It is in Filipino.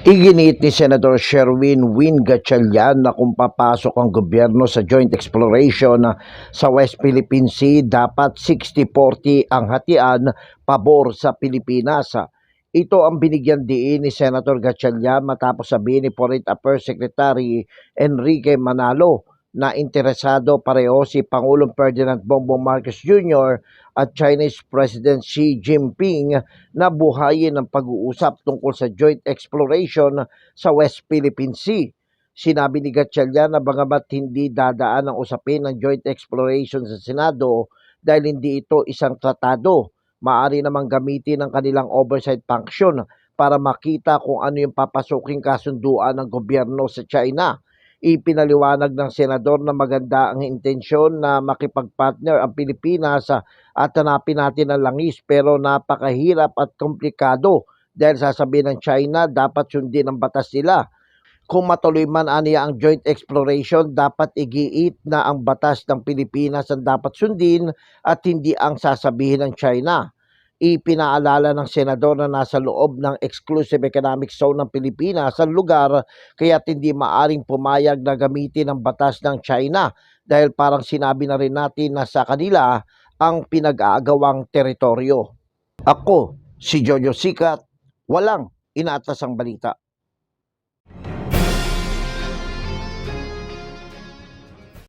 Iginit ni Senator Sherwin Win Gatchalian na kung papasok ang gobyerno sa joint exploration sa West Philippine Sea, dapat 60-40 ang hatian pabor sa Pilipinas. Ito ang binigyan diin ni Senator Gatchalian matapos sabihin ni Foreign Affairs Secretary Enrique Manalo na interesado pareho si Pangulong Ferdinand Bongbong Marcos Jr. at Chinese President Xi Jinping na buhayin ang pag-uusap tungkol sa joint exploration sa West Philippine Sea. Sinabi ni Gatchalian na bagamat hindi dadaan ang usapin ng joint exploration sa Senado dahil hindi ito isang tratado, maaari namang gamitin ang kanilang oversight function para makita kung ano yung papasuking kasunduan ng gobyerno sa China ipinaliwanag ng senador na maganda ang intensyon na makipagpartner ang Pilipinas ah, at hanapin natin ang langis pero napakahirap at komplikado dahil sasabihin ng China dapat sundin ang batas nila. Kung matuloy man aniya ang joint exploration, dapat igiit na ang batas ng Pilipinas ang dapat sundin at hindi ang sasabihin ng China ipinaalala ng senador na nasa loob ng exclusive economic zone ng Pilipinas ang lugar kaya hindi maaring pumayag na gamitin ang batas ng China dahil parang sinabi na rin natin na sa kanila ang pinag-aagawang teritoryo. Ako, si Jojo Sikat, walang inaatas ang balita.